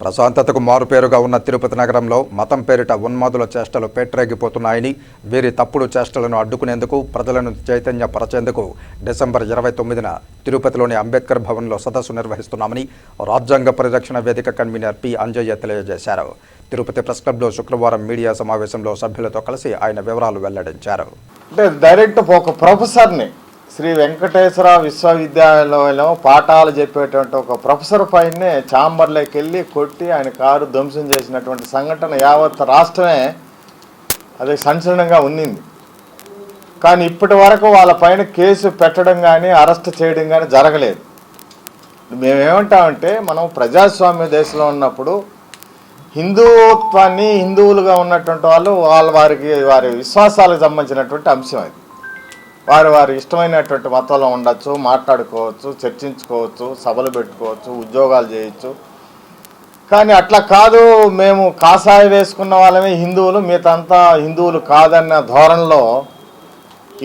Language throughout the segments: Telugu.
ప్రశాంతతకు మారుపేరుగా ఉన్న తిరుపతి నగరంలో మతం పేరిట ఉన్మాదుల చేష్టలు పెట్టరేగిపోతున్నాయని వీరి తప్పుడు చేష్టలను అడ్డుకునేందుకు ప్రజలను చైతన్యపరచేందుకు డిసెంబర్ ఇరవై తొమ్మిదిన తిరుపతిలోని అంబేద్కర్ భవన్లో సదస్సు నిర్వహిస్తున్నామని రాజ్యాంగ పరిరక్షణ వేదిక కన్వీనర్ పి. అంజయ్య తెలియజేశారు. తిరుపతి ప్రెస్ క్లబ్లో శుక్రవారం మీడియా సమావేశంలో సభ్యులతో కలిసి ఆయన వివరాలు వెల్లడించారు. అంటే డైరెక్ట్ ఒక ప్రొఫెసర్ని శ్రీ వెంకటేశ్వర విశ్వవిద్యాలయంలో పాఠాలు చెప్పేటువంటి ఒక ప్రొఫెసర్ పైనే ఛాంబర్లోకి వెళ్ళి కొట్టి ఆయన కారు ధ్వంసం చేసినటువంటి సంఘటన యావత్ రాష్ట్రమే అది సంచలనంగా ఉన్నింది. కానీ ఇప్పటి వరకు వాళ్ళ పైన కేసు పెట్టడం కానీ అరెస్ట్ చేయడం కానీ జరగలేదు. మేమేమంటామంటే మనం ప్రజాస్వామ్య దేశంలో ఉన్నప్పుడు హిందుత్వాన్ని హిందువులుగా ఉన్నటువంటి వాళ్ళు వాళ్ళ వారికి వారి విశ్వాసాలకు సంబంధించినటువంటి అంశం అది. వారు వారి ఇష్టమైనటువంటి మతంలో ఉండొచ్చు మాట్లాడుకోవచ్చు చర్చించుకోవచ్చు సభలు పెట్టుకోవచ్చు ఉద్యోగాలు చేయొచ్చు. కానీ అట్లా కాదు మేము కాషాయ వేసుకున్న వాళ్ళమే హిందువులు మిగతాంతా హిందువులు కాదన్న ధోరణిలో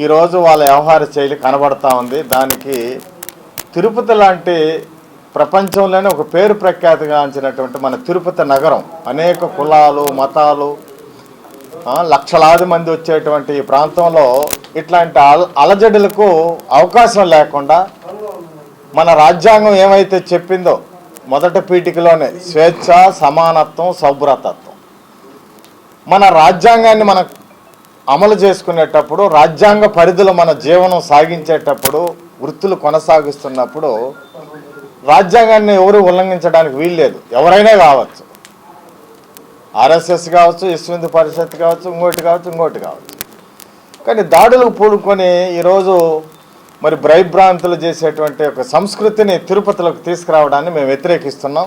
ఈరోజు వాళ్ళ వ్యవహార శైలి కనబడతా ఉంది. దానికి తిరుపతి లాంటి ప్రపంచంలోనే ఒక పేరు ప్రఖ్యాతిగాంచినటువంటి మన తిరుపతి నగరం అనేక కులాలు మతాలు లక్షలాది మంది వచ్చేటువంటి ఈ ప్రాంతంలో ఇట్లాంటి అల అలజడులకు అవకాశం లేకుండా మన రాజ్యాంగం ఏమైతే చెప్పిందో మొదటి పీఠికలోనే స్వేచ్ఛ సమానత్వం సౌభ్రతత్వం. మన రాజ్యాంగాన్ని మనం అమలు చేసుకునేటప్పుడు రాజ్యాంగ పరిధిలో మన జీవనం సాగించేటప్పుడు వృత్తులు కొనసాగిస్తున్నప్పుడు రాజ్యాంగాన్ని ఎవరు ఉల్లంఘించడానికి వీల్లేదు ఎవరైనా కావచ్చు. ఆర్ఎస్ఎస్ కావచ్చు యశ్వంత్ పరిషత్ కావచ్చు ఇంకోటి కావచ్చు ఇంకోటి కావచ్చు. కానీ దాడులకు పూడుకొని ఈరోజు మరి భ్రైభ్రాంతులు చేసేటువంటి ఒక సంస్కృతిని తిరుపతిలోకి తీసుకురావడాన్ని మేము వ్యతిరేకిస్తున్నాం.